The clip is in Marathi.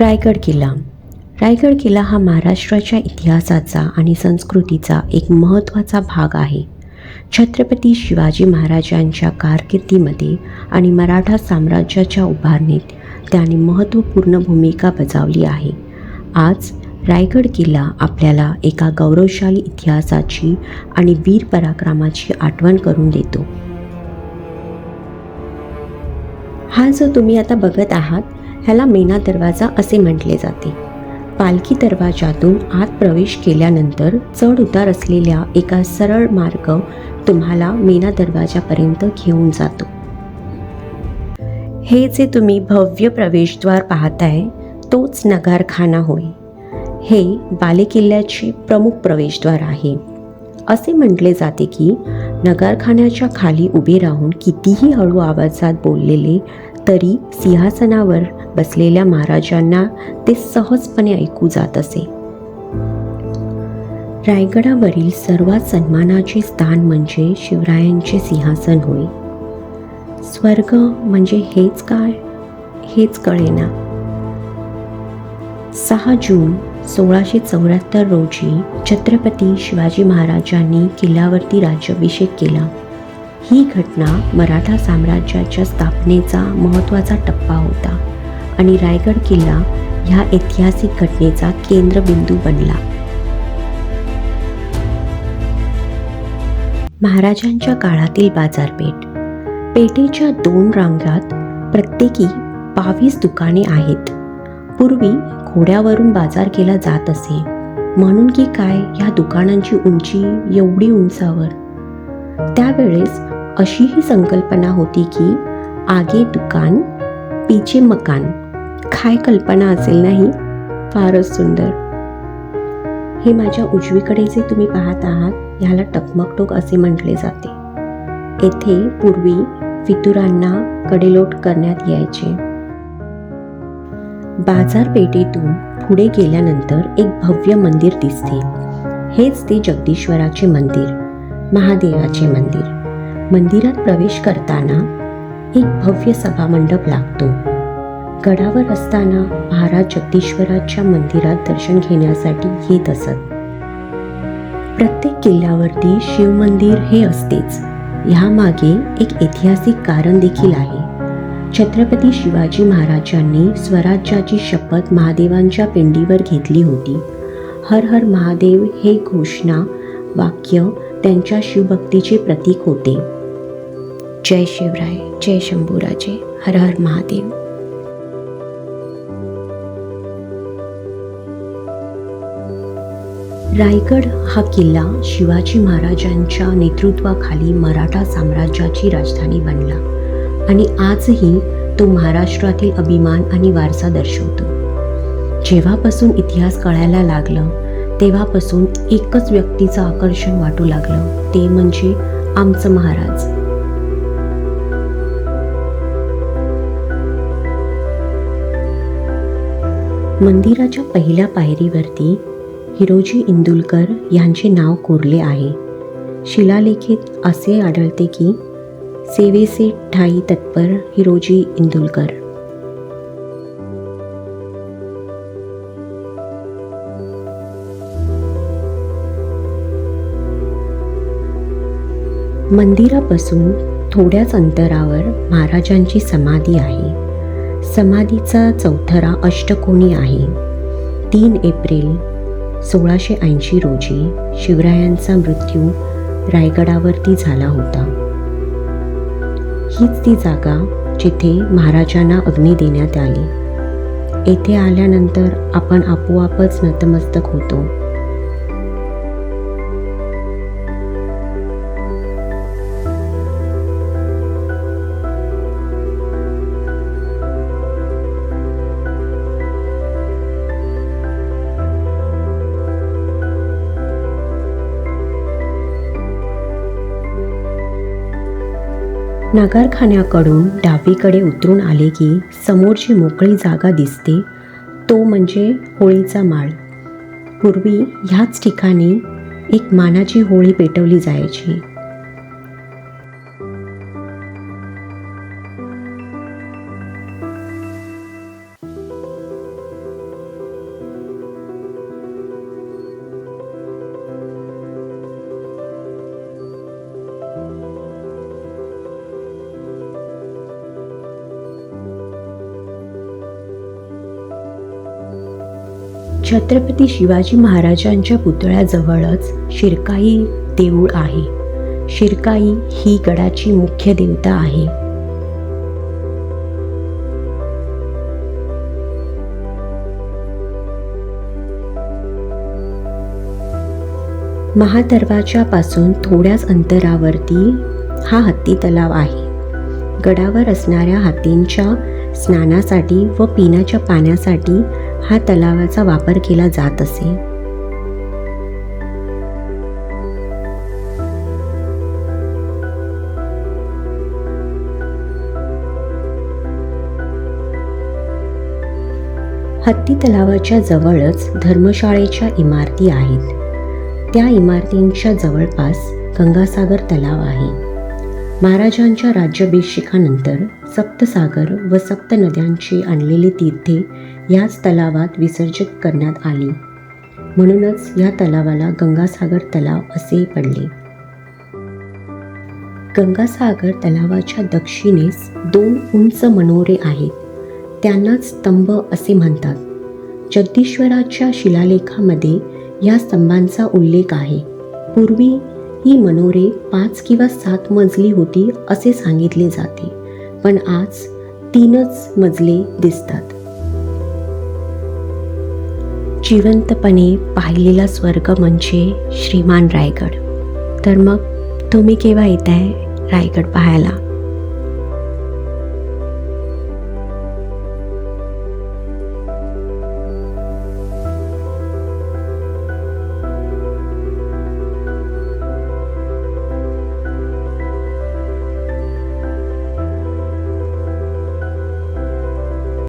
रायगड किल्ला. रायगड किल्ला हा महाराष्ट्राच्या इतिहासाचा आणि संस्कृतीचा एक महत्त्वाचा भाग आहे. छत्रपती शिवाजी महाराजांच्या कारकिर्दीमध्ये आणि मराठा साम्राज्याच्या उभारणीत त्याने महत्त्वपूर्ण भूमिका बजावली आहे. आज रायगड किल्ला आपल्याला एका गौरवशाली इतिहासाची आणि वीर पराक्रमाची आठवण करून देतो. हा जो तुम्ही आता बघत आहात ह्याला मेना दरवाजा असे म्हटले जाते. पालखी दरवाजातून आत प्रवेश केल्यानंतर चढ उतार असलेल्या एका सरळ मार्ग तुम्हाला मेना दरवाजापर्यंत घेऊन जातो. हे जे तुम्ही भव्य प्रवेशद्वार पाहताय तोच नगारखाना होय. हे बालेकिल्ल्याचे प्रमुख प्रवेशद्वार आहे. असे म्हटले जाते की नगारखान्याच्या खाली उभे राहून कितीही हळू आवाजात बोललेले तरी सिंहासनावर बसलेल्या महाराजांना ते सहजपणे ऐकू जात असे. रायगडावरील सर्वात सन्मानाचे स्थान म्हणजे शिवरायांचे सिंहासन होय. स्वर्ग म्हणजे हेच काय हेच कळेना. सहा जून सोळाशे चौऱ्याहत्तर रोजी छत्रपती शिवाजी महाराजांनी किल्ल्यावरती राज्याभिषेक केला. ही घटना मराठा साम्राज्याच्या स्थापनेचा महत्त्वाचा टप्पा होता. आणि रायगड किल्ला ह्या ऐतिहासिक घटनेचा केंद्रबिंदू बनला. महाराजांच्या काळातील बाजारपेठ. पेठेच्या दोन रांगात प्रत्येकी बावीस दुकाने आहेत. पूर्वी घोड्यावरून बाजार केला जात असे. म्हणून की काय ह्या दुकानांची उंची एवढी उंचावर? त्यावेळेस अशीही संकल्पना होती की आगे दुकान पीछे मकान. काय कल्पना असेल नाही? फारच सुंदर. हे माझ्या उजवीकडे जे तुम्ही पाहत आहात ह्याला टकमकटोक असे म्हटले जाते. येथे पूर्वी फितुरांना कडेलोट करण्यात यायचे. बाजारपेठेतून पुढे गेल्यानंतर एक भव्य मंदिर दिसते. हेच ते जगदीश्वराचे मंदिर महादेवाचे मंदिर. मंदिरात प्रवेश करताना एक भव्य सभामंडप लागतो. गडावर असताना महाराज जगदीश्वराच्या मंदिरात दर्शन घेण्यासाठी येत असत. प्रत्येक किल्ल्यावरती शिवमंदिर हे असतेच. ह्यामागे एक ऐतिहासिक कारण देखील आहे. छत्रपती शिवाजी महाराजांनी स्वराज्याची शपथ महादेवांच्या पिंडीवर घेतली होती. हर हर महादेव हे घोषणा वाक्य त्यांच्या शिवभक्तीचे प्रतीक होते. जय शिवराय जय शंभूराजे हर हर महादेव. रायगड हा किल्ला शिवाजी महाराजांच्या नेतृत्वाखाली मराठा साम्राज्याची राजधानी बनला आणि आजही तो महाराष्ट्रातील अभिमान आणि वारसा दर्शवतो. जेव्हापासून इतिहास कळायला लागलं तेव्हापासून एकच व्यक्तीचं आकर्षण वाटू लागलं ते म्हणजे आमचं महाराज. मंदिराच्या पहिल्या पायरीवरती हिरोजी इंदुलकर यांचे नाव कोरले आहे. शिलालेखित असे आढळते की सेवेचे ठाई तत्पर हिरोजी इंदुलकर. मंदिरापासून थोड्याच अंतरावर महाराजांची समाधी आहे. समाधीचा चौथरा अष्टकोनी आहे. तीन एप्रिल सोळाशे ऐंशी रोजी शिवरायांचा मृत्यू रायगडावरती झाला होता. हीच ती जागा जिथे महाराजांना अग्नी देण्यात आली. येथे आल्यानंतर आपण आपोआपच नतमस्तक होतो. नगरखान्याकडून डावीकडे उतरून आले की समोरची मोकळी जागा दिसते. तो म्हणजे होळीचा माळ. पूर्वी ह्याच ठिकाणी एक मानाची होळी पेटवली जायची. छत्रपती शिवाजी महाराजांच्या पुतळ्याजवळच शिरकाई देऊळ आहे. शिरकाई ही गडाची मुख्य देवता आहे. महादरवाजापासून थोड्याच अंतरावरती हा हत्ती तलाव आहे. गडावर असणाऱ्या हत्तींच्या स्नानासाठी व पिण्याच्या पाण्यासाठी हा तलावाचा वापर केला जात असे. हत्ती तलावाच्या जवळच धर्मशाळेच्या इमारती आहेत. त्या इमारतींच्या जवळपास गंगासागर तलाव आहे. महाराजांच्या राज्याभिषेकानंतर सप्तसागर व सप्त नद्यांची आणलेली तीर्थे याच तलावात विसर्जित करण्यात आली. म्हणूनच या तलावाला गंगासागर तलाव असे पडले. गंगासागर तलावाच्या दक्षिणेस दोन उंच मनोरे आहेत. त्यांनाच स्तंभ असे म्हणतात. जगदीश्वराच्या शिलालेखामध्ये या स्तंभांचा उल्लेख आहे. पूर्वी ही मनोरे पाच किंवा सात मजली होती असे सांगितले जाते. पण आज तीनच मजले दिसतात. जिवंतपणे पाहिलेला स्वर्ग म्हणजे श्रीमान रायगड. तर मग तुम्ही केव्हा येत आहे रायगड पाहायला?